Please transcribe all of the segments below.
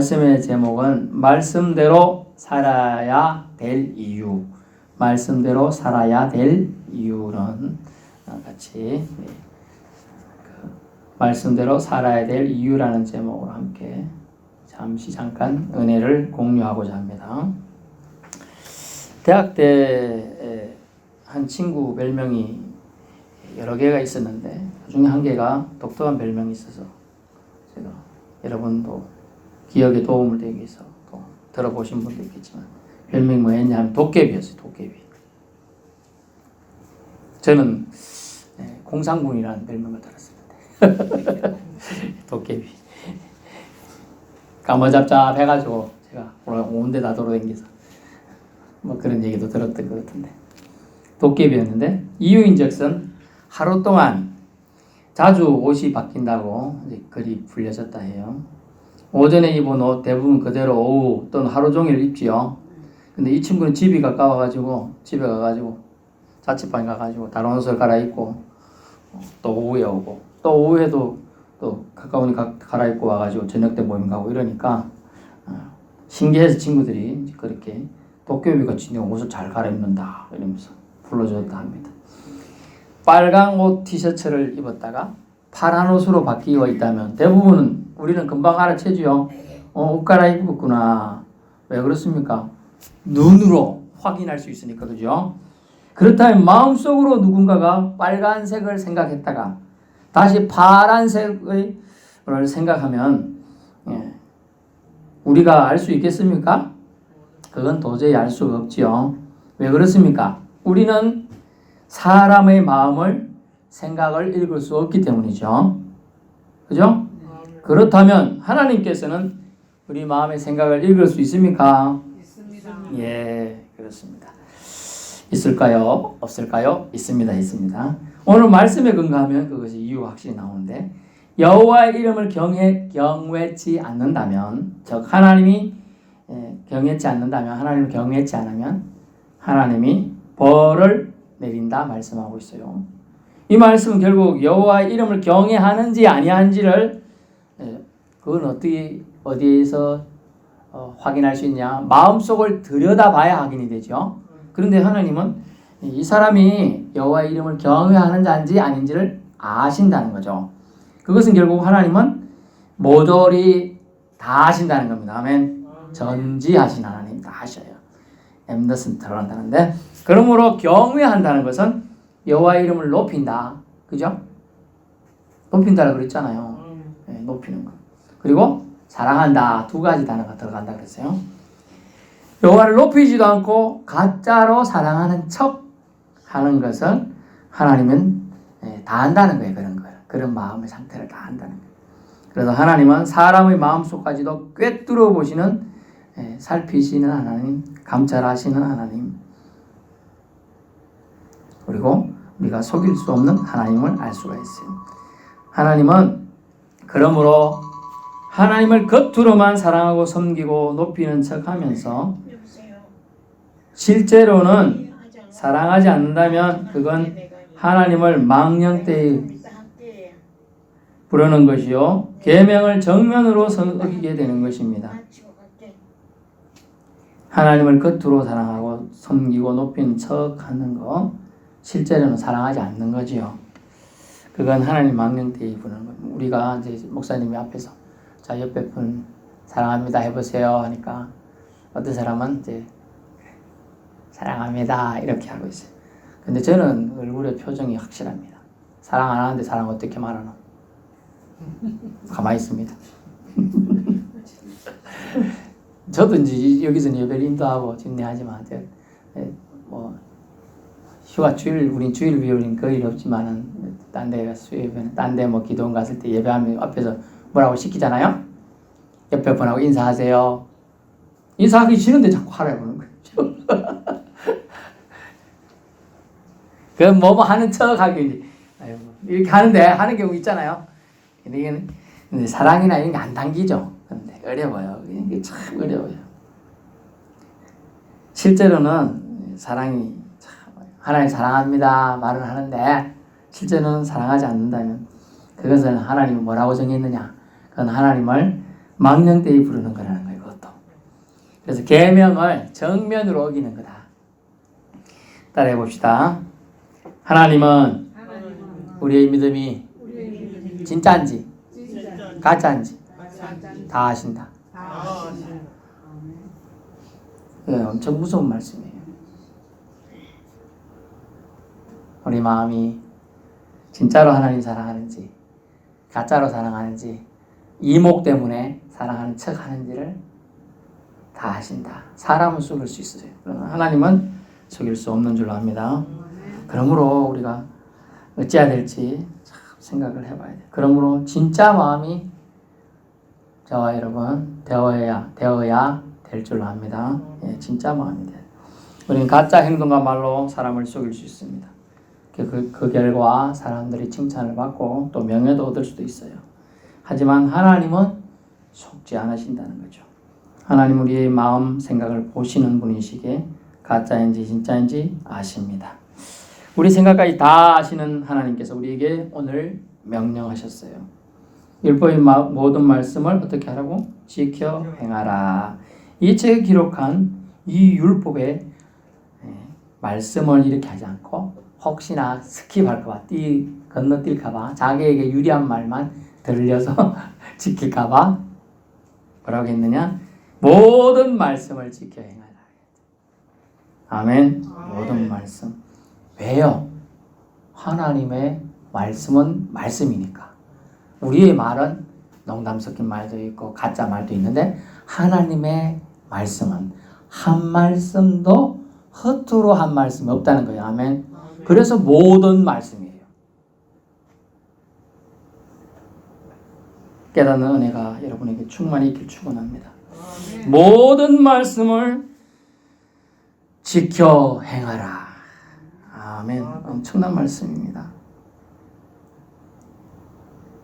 말씀의 제목은 말씀대로 살아야 될 이유. 말씀대로 살아야 될 이유는 같이 네. 그 말씀대로 살아야 될 이유라는 제목으로 함께 잠시 잠깐 은혜를 공유하고자 합니다. 대학 때 한 친구 별명이 여러 개가 있었는데 그 중에 한 개가 독특한 별명이 있어서 제가 여러분도 기억에 도움을 되기 위해서 또 들어보신 분도 있겠지만 별명이 뭐였냐면 도깨비였어요. 도깨비. 저는 네, 공상군이라는 별명을 들었습니다. 도깨비. 까머잡잡해가지고 제가 온데 다 돌아다니면서 뭐 그런 얘기도 들었던 것 같은데 도깨비였는데 이유인즉슨 하루 동안 자주 옷이 바뀐다고 글이 불려졌다 해요. 오전에 입은 옷 대부분 그대로 오후 또는 하루 종일 입지요. 근데 이 친구는 집이 가까워가지고 집에 가가지고 자취방에 가가지고 다른 옷을 갈아입고 또 오후에 오고 또 오후에도 또 가까우니까 갈아입고 와가지고 저녁 때 모임 가고 이러니까 어, 신기해서 친구들이 그렇게 도깨비 같이 옷을 잘 갈아입는다 이러면서 불러줬다 합니다. 빨간 옷 티셔츠를 입었다가 파란 옷으로 바뀌어 있다면 대부분은 우리는 금방 알아채죠. 어, 옷 갈아입었구나. 왜 그렇습니까? 눈으로 확인할 수 있으니까 그죠? 그렇다면 마음속으로 누군가가 빨간색을 생각했다가 다시 파란색을 생각하면 예, 우리가 알 수 있겠습니까? 그건 도저히 알 수가 없지요. 왜 그렇습니까? 우리는 사람의 마음을 생각을 읽을 수 없기 때문이죠. 그죠? 그렇다면 하나님께서는 우리 마음의 생각을 읽을 수 있습니까? 있습니다. 예, 그렇습니다. 있을까요? 없을까요? 있습니다. 있습니다. 오늘 말씀에 근거하면 그것이 이유 확실히 나오는데 여호와의 이름을 경외 경외치 않는다면 즉 하나님이 예, 경외치 않는다면 하나님을 경외치 않으면 하나님이 벌을 내린다 말씀하고 있어요. 이 말씀은 결국 여호와의 이름을 경외하는지 아니하는지를 예, 그건 어떻게 어디에서 어, 확인할 수 있냐? 마음속을 들여다봐야 확인이 되죠. 그런데 하나님은 이 사람이 여호와의 이름을 경외하는지 아닌지를 아신다는 거죠. 그것은 결국 하나님은 모조리 다 아신다는 겁니다. 아멘. 전지하신 하나님 다 아셔요. 엠더슨 들어간다는데 그러므로 경외한다는 것은 여호와의 이름을 높인다. 그죠? 높인다라고 그랬잖아요. 네, 높이는 거. 그리고 사랑한다. 두 가지 단어가 들어간다 그랬어요. 여호와를 높이지도 않고 가짜로 사랑하는 척 하는 것은 하나님은 예, 다 안다는 거예요. 그런 거예요. 그런 마음의 상태를 다 안다는 거예요. 그래서 하나님은 사람의 마음속까지도 꿰뚫어 보시는 예, 살피시는 하나님, 감찰하시는 하나님, 그리고 우리가 속일 수 없는 하나님을 알 수가 있어요. 하나님은 그러므로 하나님을 겉으로만 사랑하고 섬기고 높이는 척 하면서 실제로는 사랑하지 않는다면 그건 하나님을 망령되이 부르는 것이요 계명을 정면으로 어기게 되는 것입니다. 하나님을 겉으로 사랑하고 섬기고 높이는 척하는 거 실제로는 사랑하지 않는 거지요. 그건 하나님 망령되이 부르는 거. 우리가 이제 목사님이 앞에서 자 옆에 분 사랑합니다 해보세요 하니까 어떤 사람은 이제 사랑합니다 이렇게 하고 있어요. 근데 저는 얼굴의 표정이 확실합니다. 사랑 안 하는데 사랑 어떻게 말하나? 가만히 있습니다. 저도 이제 여기서 예배를 인도하고 집례하지만 뭐 휴가 주일 우린 주일 비율은 거의 없지만은 딴데 수요일은 딴데 뭐 기도원 갔을 때 예배하면 앞에서 뭐라고 시키잖아요. 옆에 분하고 인사하세요. 인사하기 싫은데 자꾸 하라고 하는 거죠. 그럼 뭐뭐 하는 척 하기 이렇게 하는데 하는 경우 있잖아요. 근데 이게 사랑이나 이런 게 안 당기죠. 근데 어려워요. 이게 참 어려워요. 실제로는 사랑이 참 하나님 사랑합니다 말을 하는데 실제로는 사랑하지 않는다면 그것은 하나님이 뭐라고 정했느냐? 그건 하나님을 망령되이 부르는 거라는 거예요. 그것도. 그래서 계명을 정면으로 어기는 거다. 따라해 봅시다. 하나님은 우리의 믿음이 진짜인지 가짜인지 다 아신다. 네, 엄청 무서운 말씀이에요. 우리 마음이 진짜로 하나님 사랑하는지 가짜로 사랑하는지 이목 때문에 사랑하는 척 하는지를 다 아신다. 사람은 속일 수 있어요. 그러나 하나님은 속일 수 없는 줄로 압니다. 그러므로 우리가 어찌해야 될지 참 생각을 해봐야 돼. 그러므로 진짜 마음이 저와 여러분 되어야 되어야 될 줄로 압니다. 예, 진짜 마음이 돼. 우리는 가짜 행동과 말로 사람을 속일 수 있습니다. 그, 그, 그 결과 사람들이 칭찬을 받고 또 명예도 얻을 수도 있어요. 하지만 하나님은 속지 않으신다는 거죠. 하나님 우리의 마음 생각을 보시는 분이시기에 가짜인지 진짜인지 아십니다. 우리 생각까지 다 아시는 하나님께서 우리에게 오늘 명령하셨어요. 율법의 마- 모든 말씀을 어떻게 하라고? 지켜 행하라. 이 책에 기록한 이 율법의 예, 말씀을 이렇게 하지 않고 혹시나 스킵할까봐 띠 건너뛸까봐 자기에게 유리한 말만 들려서 지킬까봐 뭐라고 했느냐? 모든 말씀을 지켜 행하라. 아멘. 모든 말씀. 왜요? 하나님의 말씀은 말씀이니까. 우리의 말은 농담 섞인 말도 있고 가짜 말도 있는데 하나님의 말씀은 한 말씀도 허투루 한 말씀이 없다는 거예요. 아멘. 그래서 모든 말씀이에요. 깨닫는 은혜가 여러분에게 충만히 있길 축원합니다. 모든 말씀을 지켜 행하라. 아멘. 엄청난 말씀입니다.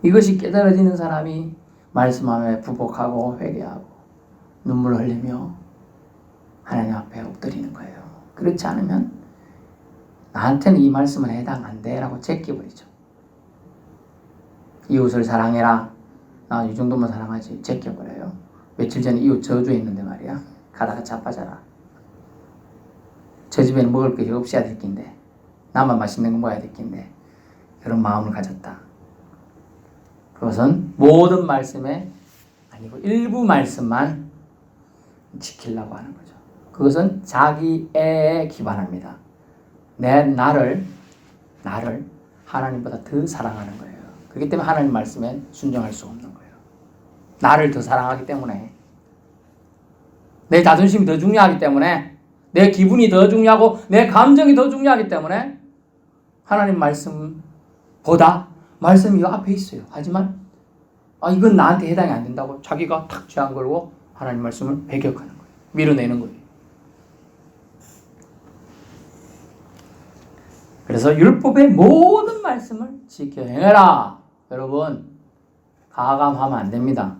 이것이 깨달아지는 사람이 말씀함에 부복하고 회개하고 눈물 흘리며 하나님 앞에 엎드리는 거예요. 그렇지 않으면 나한테는 이 말씀은 해당 안 돼라고 제껴버리죠. 이웃을 사랑해라. 아, 이 정도만 사랑하지. 제껴버려요. 며칠 전에 이웃 저주했는데 말이야. 가다가 자빠져라. 저 집에는 먹을 것이 없어야 될 낀데 나만 맛있는 거 먹어야 될 낀데 그런 마음을 가졌다. 그것은 모든 말씀에 아니고 일부 말씀만 지키려고 하는 거죠. 그것은 자기애에 기반합니다. 내 나를 나를 하나님보다 더 사랑하는 거예요. 그렇기 때문에 하나님 말씀에 순종할 수 없는. 나를 더 사랑하기 때문에 내 자존심이 더 중요하기 때문에 내 기분이 더 중요하고 내 감정이 더 중요하기 때문에 하나님 말씀보다 말씀이 이 앞에 있어요. 하지만 아 이건 나한테 해당이 안 된다고 자기가 탁 죄안 걸고 하나님 말씀을 배격하는 거예요. 밀어내는 거예요. 그래서 율법의 모든 말씀을 지켜 행해라. 여러분 가감하면 안 됩니다.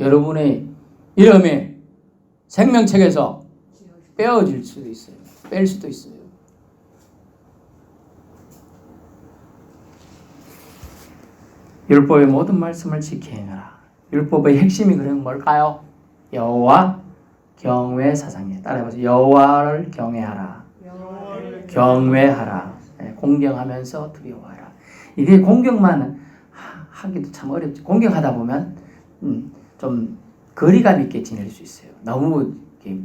여러분의 이름이 생명책에서 빼어질 수도 있어요. 뺄 수도 있어요. 율법의 모든 말씀을 지켜 행하라. 율법의 핵심이 그러면 뭘까요? 여호와 경외 사상이에요. 따라해보세요. 여호와를 경외하라. 경외하라. 네, 공경하면서 두려워하라. 이게 공경만 하- 하기도 참 어렵죠. 공경하다 보면 음, 좀 거리감 있게 지낼 수 있어요. 너무 이렇게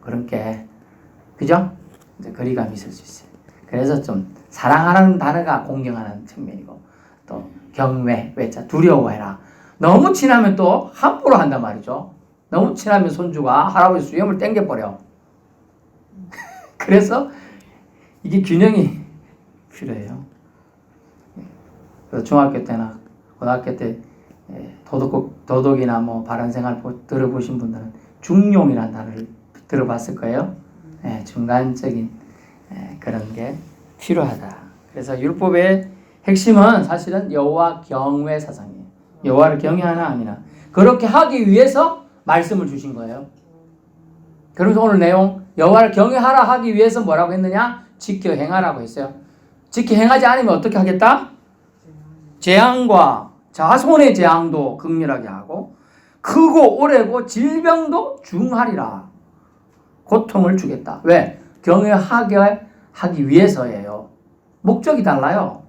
그런 게 그죠? 이제 거리감 있을 수 있어요. 그래서 좀 사랑하는 단어가 공경하는 측면이고 또 경외, 외자 두려워해라. 너무 친하면 또 함부로 한단 말이죠. 너무 친하면 손주가 할아버지 수염을 땡겨버려. 그래서 이게 균형이 필요해요. 그래서 중학교 때나 고등학교 때 예, 도덕, 도덕이나 뭐 바른생활 보- 들어보신 분들은 중용이라는 단어를 들어봤을 거예요. 예, 중간적인 예, 그런 게 필요하다. 그래서 율법의 핵심은 사실은 여호와 경외 사상이에요. 여호와를 경외하나 아니나 그렇게 하기 위해서 말씀을 주신 거예요. 그러면서 오늘 내용 여호와를 경외하라 하기 위해서 뭐라고 했느냐? 지켜 행하라고 했어요. 지켜 행하지 않으면 어떻게 하겠다? 재앙과 자손의 재앙도 극렬하게 하고 크고 오래고 질병도 중하리라. 고통을 주겠다. 왜? 경외하게 하기 위해서예요. 목적이 달라요.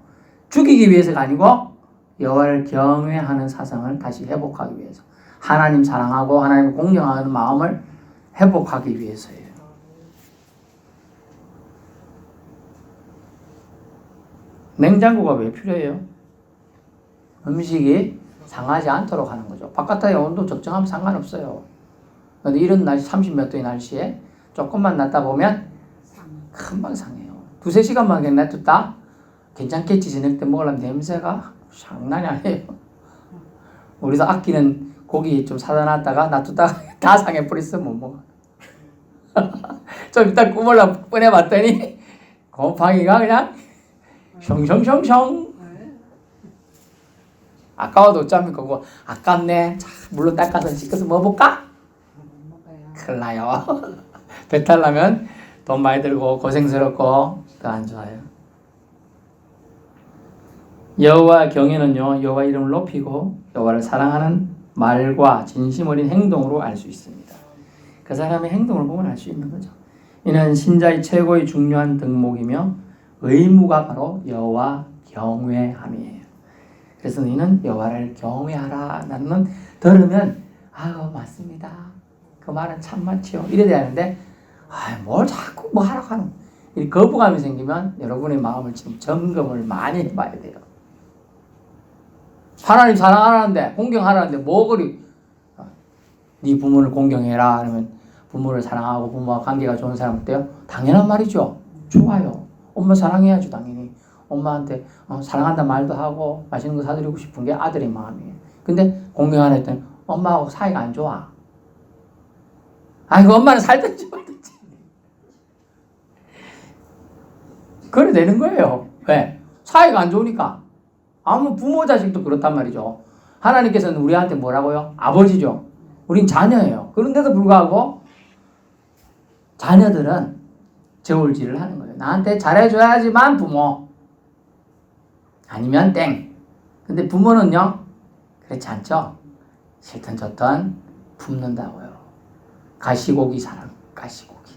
죽이기 위해서가 아니고 여호와를 경외하는 사상을 다시 회복하기 위해서. 하나님 사랑하고 하나님 공경하는 마음을 회복하기 위해서예요. 냉장고가 왜 필요해요? 음식이 상하지 않도록 하는 거죠. 바깥의 온도 적정하면 상관없어요. 근데 이런 날씨 30몇 도의 날씨에 조금만 놨다 보면 금방 상해요. 두세 시간만 그냥 놔뒀다 괜찮겠지 저녁 때 먹으려면 냄새가 장난이 아니에요. 우리도 아끼는 고기 좀 사다 놨다가 놔뒀다가 다 상해 버렸어 못 먹어. 좀 이따 꾸물러 꺼내봤더니 곰팡이가 그냥 숑숑숑숑 아까워도 어쩝니까 그거 아깝네. 자 물로 닦아서 씻어서 먹어볼까? 큰일 나요. 배탈 나면 돈 많이 들고 고생스럽고 더 안 좋아요. 여호와 경외는요 여호와 이름을 높이고 여호와를 사랑하는 말과 진심 어린 행동으로 알 수 있습니다. 그 사람의 행동을 보면 알 수 있는 거죠. 이는 신자의 최고의 중요한 덕목이며 의무가 바로 여호와 경외함이에요. 그래서 너희는 여호와를 경외하라. 나는 들으면 아 맞습니다. 그 말은 참 맞지요. 이래야 되는데 아뭘 자꾸 뭐 하라고 하는 이 거부감이 생기면 여러분의 마음을 지금 점검을 많이 해봐야 돼요. 하나님 사랑하라는데 공경하라는데 뭐 그리 어, 네 부모를 공경해라 그러면 부모를 사랑하고 부모와 관계가 좋은 사람 어때요? 당연한 말이죠. 좋아요. 엄마 사랑해야죠 당연히. 엄마한테 어, 사랑한다 말도 하고 맛있는 거 사드리고 싶은 게 아들의 마음이에요. 근데 공경하라 했더니 엄마하고 사이가 안 좋아. 아이고 엄마는 살든지 말든지. 그래 되는 거예요. 왜? 사이가 안 좋으니까. 아무 부모 자식도 그렇단 말이죠. 하나님께서는 우리한테 뭐라고요? 아버지죠. 우린 자녀예요. 그런데도 불구하고 자녀들은 저울질을 하는 거예요. 나한테 잘해줘야지만 부모. 아니면 땡. 근데 부모는요, 그렇지 않죠? 싫든 좋든 품는다고요. 가시고기 사랑, 가시고기.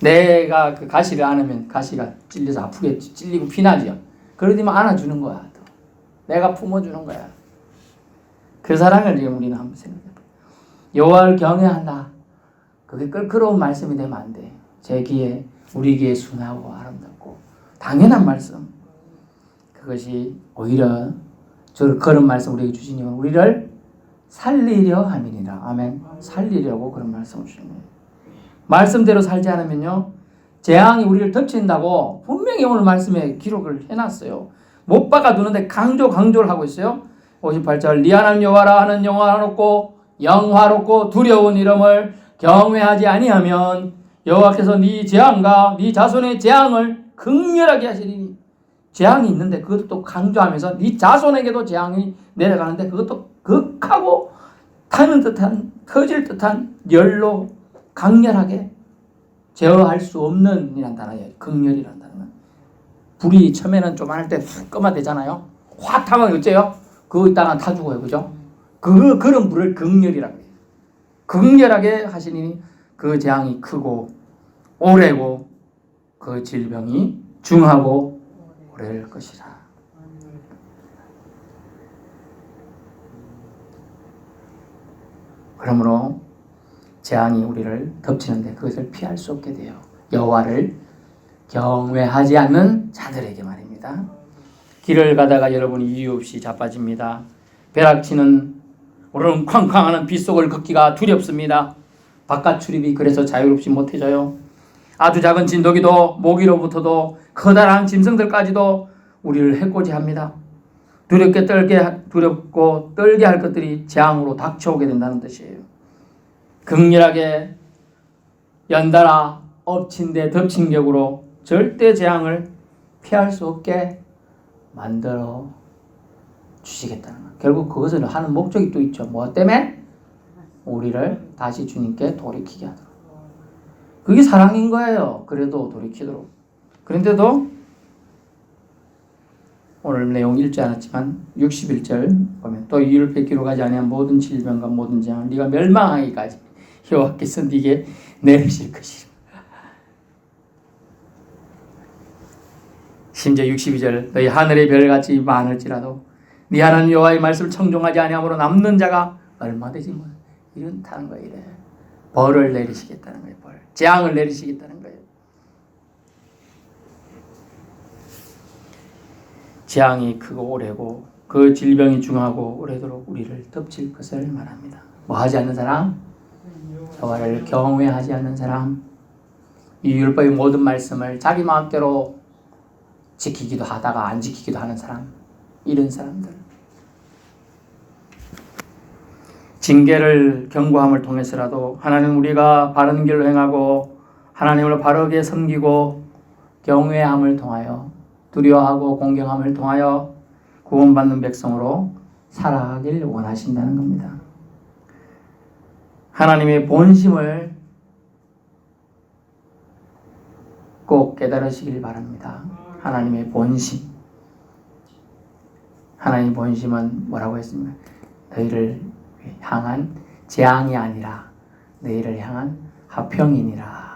내가 그 가시를 안으면 가시가 찔려서 아프겠지. 찔리고 피나죠. 그러더니 안아주는 거야. 또. 내가 품어주는 거야. 그 사랑을 지금 우리는 한번 생각해 봐요. 여호와를 경외한다. 그게 껄끄러운 말씀이 되면 안 돼. 제 귀에 우리 귀에 순하고 아름답고 당연한 말씀. 그것이 오히려 저 그런 말씀 우리에게 주시니 우리를 살리려 함이니라. 아멘. 살리려고 그런 말씀을 주시는 거예요. 말씀대로 살지 않으면요. 재앙이 우리를 덮친다고 분명히 오늘 말씀에 기록을 해놨어요. 못 박아두는데 강조 강조를 하고 있어요. 58절 리안한 여호와라 하는 영화롭고 영화롭고 두려운 이름을 경외하지 아니하면 여호와께서 네 재앙과 네 자손의 재앙을 극렬하게 하시리니 재앙이 있는데 그것도 또 강조하면서 네 자손에게도 재앙이 내려가는데 그것도 극하고 타는 듯한 터질 듯한 열로 강렬하게 제어할 수 없는 이란 단어예요. 극렬이라는 단어는 불이 처음에는 좀 할 때 끄면 되잖아요. 확 타면 어째요? 그거 있다가 타 죽어요. 그죠? 그 그런 불을 극렬이라고 해요. 극렬하게 하시니 그 재앙이 크고 오래고 그 질병이 중하고 오래일 것이라. 그러므로 재앙이 우리를 덮치는데 그것을 피할 수 없게 돼요. 여호와를 경외하지 않는 자들에게 말입니다. 길을 가다가 여러분이 이유 없이 자빠집니다. 벼락치는 오르는 쾅쾅하는 빗속을 걷기가 두렵습니다. 바깥 출입이 그래서 자유롭지 못해져요. 아주 작은 진돗기도 모기로부터도 커다란 짐승들까지도 우리를 해코지합니다. 두렵게 떨게 두렵고 떨게 할 것들이 재앙으로 닥쳐오게 된다는 뜻이에요. 극렬하게 연달아 엎친 데 덮친 격으로 절대 재앙을 피할 수 없게 만들어 주시겠다는 거. 결국 그것을 하는 목적이 또 있죠. 뭐 때문에? 우리를 다시 주님께 돌이키게 하도록. 그게 사랑인 거예요. 그래도 돌이키도록. 그런데도 오늘 내용 읽지 않았지만 61절 보면 또 이를 뺏기로 가지 아니한 모든 질병과 모든 재앙을 네가 멸망하기까지 여호와께서 네게 내리실 것이라. 심지어 62절 너희 하늘의 별같이 많을지라도 네 하나님 여호와의 말씀을 청종하지 아니함으로 남는 자가 얼마 되지 뭐 이런 다는 거예요. 이래. 벌을 내리시겠다는 거예요. 벌. 재앙을 내리시겠다는 거예요. 재앙이 크고 오래고 그 질병이 중하고 오래도록 우리를 덮칠 것을 말합니다. 뭐 하지 않는 사람? 여호와를 경외하지 않는 사람. 이 율법의 모든 말씀을 자기 마음대로 지키기도 하다가 안 지키기도 하는 사람. 이런 사람들. 징계를 경고함을 통해서라도 하나님 우리가 바른 길로 행하고 하나님을 바르게 섬기고 경외함을 통하여 두려워하고 공경함을 통하여 구원받는 백성으로 살아가길 원하신다는 겁니다. 하나님의 본심을 꼭 깨달으시길 바랍니다. 하나님의 본심. 하나님의 본심은 뭐라고 했습니까? 너희를 향한 재앙이 아니라 너희를 향한 화평이니라.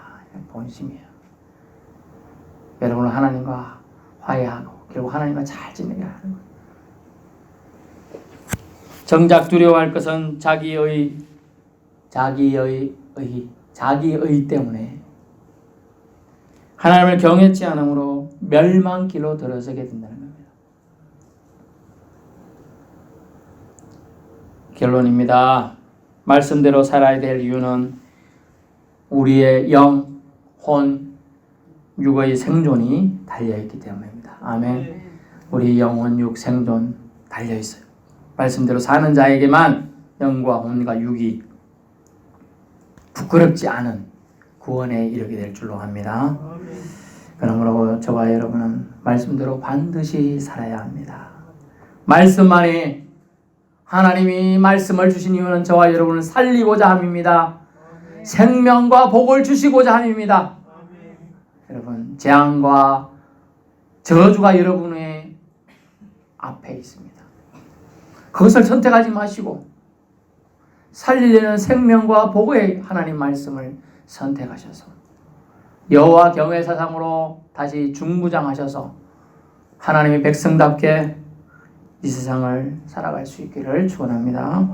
본심이에요. 여러분은 하나님과 화해하고 결국 하나님과 잘 지내게 하는 거예요. 정작 두려워할 것은 자기의 자기의 의 자기의 때문에 하나님을 경외치 않으므로 멸망길로 들어서게 된다는 겁니다. 결론입니다. 말씀대로 살아야 될 이유는 우리의 영, 혼, 육의 생존이 달려 있기 때문입니다. 아멘. 우리 영혼, 육, 생존 달려 있어요. 말씀대로 사는 자에게만 영과 혼과 육이 부끄럽지 않은 구원에 이르게 될 줄로 압니다. 그러므로 저와 여러분은 말씀대로 반드시 살아야 합니다. 말씀만이 하나님이 말씀을 주신 이유는 저와 여러분을 살리고자 함입니다. 생명과 복을 주시고자 함입니다. 여러분 재앙과 저주가 여러분의 앞에 있습니다. 그것을 선택하지 마시고 살리려는 생명과 복의 하나님 말씀을 선택하셔서 여호와 경외 사상으로 다시 중무장하셔서 하나님의 백성답게 이 세상을 살아갈 수 있기를 축원합니다.